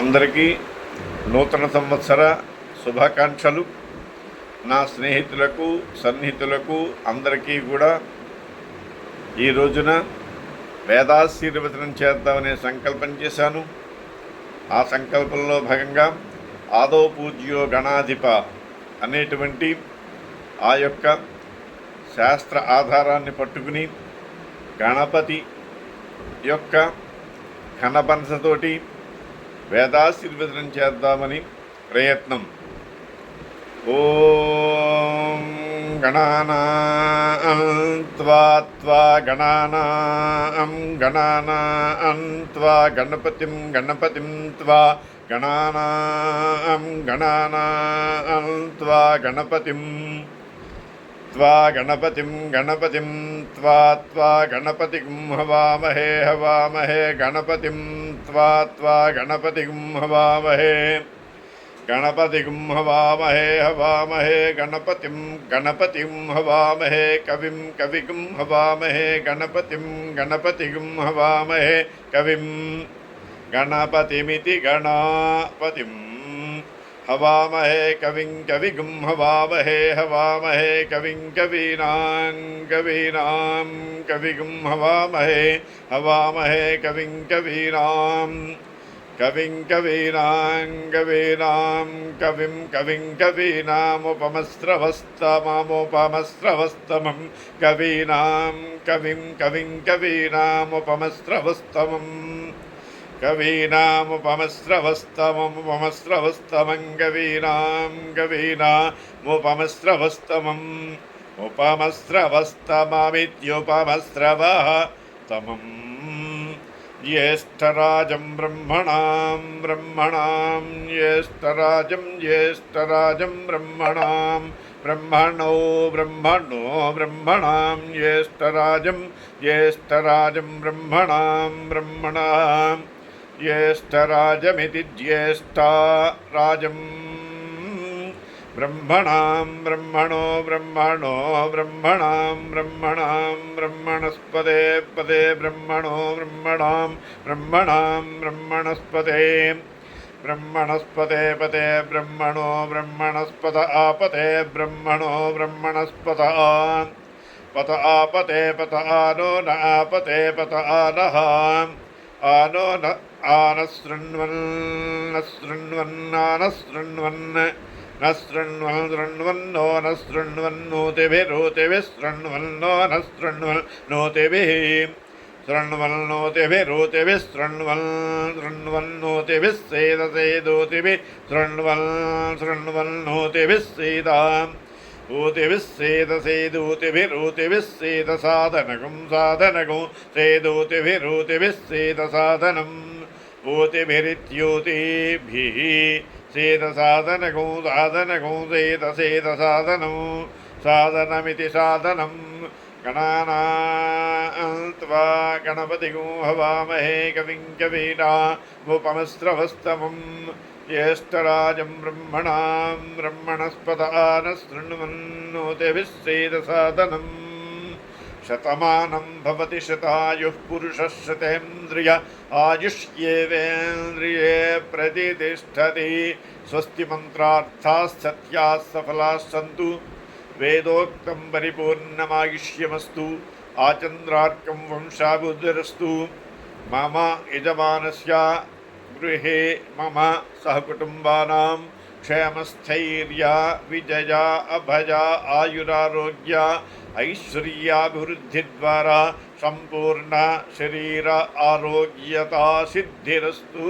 అందరికీ నూతన సంవత్సర శుభాకాంక్షలు. నా స్నేహితులకు సన్నిహితులకు అందరికీ కూడా ఈ రోజున వేదాశీర్వచనం చేద్దామనే సంకల్పం చేశాను. ఆ సంకల్పంలో భాగంగా ఆదో పూజ్యో గణాధిప అనేటువంటి ఆ యొక్క శాస్త్ర ఆధారాన్ని పట్టుకుని గణపతి యొక్క ఘనపనసతోటి వేదాశీర్వచనం చేద్దామని ప్రయత్నం ఓం గణానాత్వా త్వా గణానాం గణానాత్వా గణపతిం గణపతిం త్వా గణానాం గణానాత్వా గణపతిం त्वा गणपतिं गणपतिं त्वा त्वा गणपतिं हवामहे हवामहे गणपतिं त्वा त्वा गणपतिं हवामहे गणपतिं हवामहे हवामहे गणपतिं गणपतिं हवामहे कविं कविं हवामहे गणपतिं गणपतिं हवामहे कविं गणपतिमिति गणापतिम् हवामहे कविं कविगुं हवामहे हवामहे कविं कवीनां कवीनां कविगुं हवामहे हवामहे कविं कवीनां कविं कवीनां कवीनां कविं कविं कवीनामुपमस्रवस्तममुपमस्रवस्तमं कवीनां कविं कविं कवीनामुपमस्रवस्तमम् कवीनामुपमस्रवस्तममुपमस्रवस्तमं कवीनां कवीनामुपमस्रवस्तमम् उपमस्रवस्तममित्युपमस्रवः तमम् ज्येष्ठराजं ब्रह्मणां ब्रह्मणां ज्येष्ठराजं ज्येष्ठराजं ब्रह्मणां ब्रह्मणो ब्रह्मणो ब्रह्मणां ज्येष्ठराजं ज्येष्ठराजं ब्रह्मणां ब्रह्मणाम् ज्येष्ठराजमिति ज्येष्ठा राजम् ब्रह्मणां ब्रह्मणो ब्रह्मणो ब्रह्मणां ब्रह्मणां ब्रह्मणस्पदे पदे ब्रह्मणो ब्रह्मणां ब्रह्मणां ब्रह्मणस्पदे ब्रह्मणस्पदे पदे ब्रह्मणो ब्रह्मणस्पद आपते ब्रह्मणो ब्रह्मणस्पद पत आपते पत आनो न आपते पत आनः ആനോ ആനശൃണ്വൻ നശൃണ്വൻ ആനശൃണ്വൻ നശൃണ്വൽ ശൃണ്വന്നോ നശൃണ്വൻ നോതിഭി രോതിഭി ശൃണ്വന്നോ നശൃണ്വൽ നോതിഭി ശൃണ്വൽ നോതിഭി രോതിഭി ശൃണ്വൽ ശൃണ്വൽ നോതിഭി സേത സേദോതിഭി ശൃണ്വൽ ശൃണ്വൽ നോതിഭി സീതാം शृण्वन् नोतिभिः शृण्वन्नोतिभिरोतिभिः शृण्वन् शृण्वन्नोतिभिः सेदसेदोतिभिः शृण्वन् शृण्वन्नोतिभिः सीताम् ऊतिभिः सेदसेदूतिभिरूतिभिः सेदसाधनकं साधनकं सेदूतिभिरूतिभिः सेदसाधनम् ऊतिभिरित्यूतिभिः सेदसाधनकं साधनकं सेदसेदसाधनं साधनमिति साधनं गणानात्वा गणपतिगो हवामहे कविं कवीनामुपमस्रवस्तमम् ज्येष्ठराजं ब्रह्मणां ब्रह्मणस्पद न शृण्वन्नोतिभिः सेदसादनम् शतमानं भवति शतायुः पुरुषः शतेन्द्रिय आयुष्येवेन्द्रिये प्रतितिष्ठति स्वस्ति मन्त्रार्थाः सत्याः सफलाः सन्तु वेदोक्तं परिपूर्णमायुष्यमस्तु आचन्द्रार्कं वंशाबुद्धिरस्तु मम यजमानस्य गृहे मम सहकुटुम्बानां क्षेमस्थैर्या विजया अभया आयुरारोग्य ऐश्वर्याभिवृद्धिद्वारा सम्पूर्ण शरीर आरोग्यता सिद्धिरस्तु।